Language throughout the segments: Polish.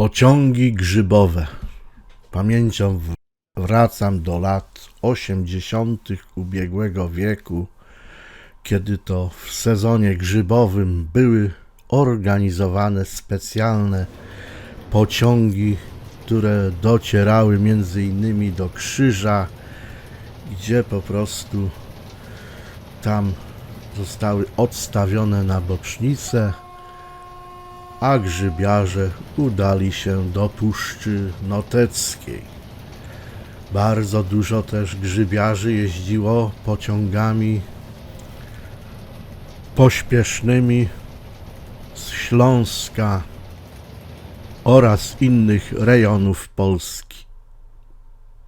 Pociągi grzybowe. Pamięcią wracam do lat 80. ubiegłego wieku, kiedy to w sezonie grzybowym były organizowane specjalne pociągi, które docierały między innymi do Krzyża, gdzie po prostu tam zostały odstawione na bocznicę a grzybiarze udali się do Puszczy Noteckiej. Bardzo dużo też grzybiarzy jeździło pociągami pośpiesznymi z Śląska oraz innych rejonów Polski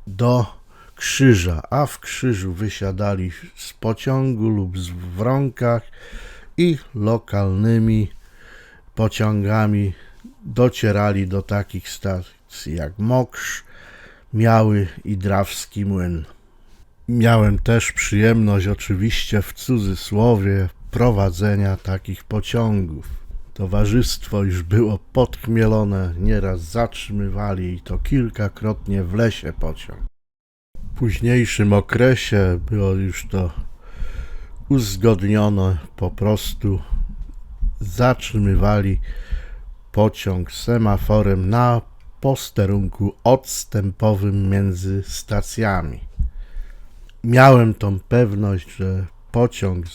do Krzyża, a w Krzyżu wysiadali z pociągu lub z wronkach i lokalnymi pociągami docierali do takich stacji jak Moksz, Miały i Drawski Młyn. Miałem też przyjemność, oczywiście w cudzysłowie, prowadzenia takich pociągów. Towarzystwo już było podchmielone, nieraz zatrzymywali i to kilkakrotnie w lesie pociąg. W późniejszym okresie było już to uzgodnione po prostu zatrzymywali pociąg semaforem na posterunku odstępowym między stacjami. Miałem tą pewność, że pociąg,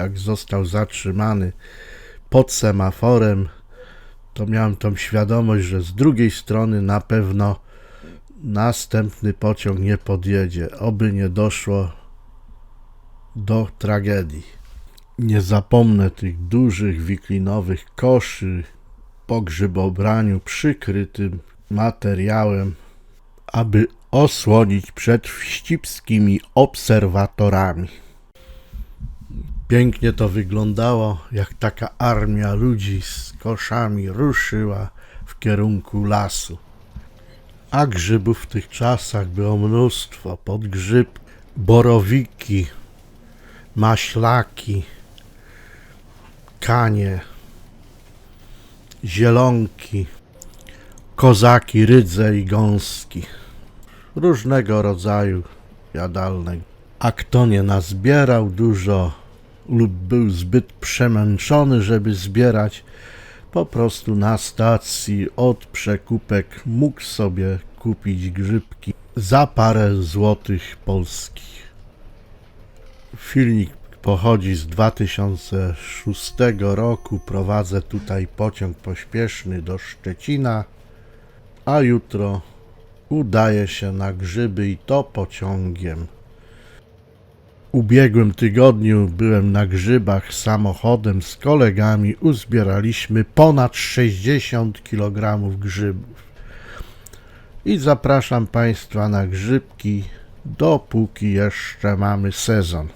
jak został zatrzymany pod semaforem, to miałem tą świadomość, że z drugiej strony na pewno następny pociąg nie podjedzie, oby nie doszło do tragedii. Nie zapomnę tych dużych wiklinowych koszy po grzybobraniu przykrytym materiałem, aby osłonić przed wścibskimi obserwatorami. Pięknie to wyglądało, jak taka armia ludzi z koszami ruszyła w kierunku lasu. A grzybów w tych czasach było mnóstwo. Podgrzyb, borowiki, maślaki, kanie, zielonki, kozaki, rydze i gąski. Różnego rodzaju jadalne. A kto nie nazbierał dużo lub był zbyt przemęczony, żeby zbierać, po prostu na stacji od przekupek mógł sobie kupić grzybki za parę złotych polskich. Filmik pochodzi z 2006 roku. Prowadzę tutaj pociąg pośpieszny do Szczecina, a jutro udaję się na grzyby i to pociągiem. Ubiegłym tygodniu byłem na grzybach samochodem z kolegami. Uzbieraliśmy ponad 60 kg grzybów. I zapraszam Państwa na grzybki, dopóki jeszcze mamy sezon.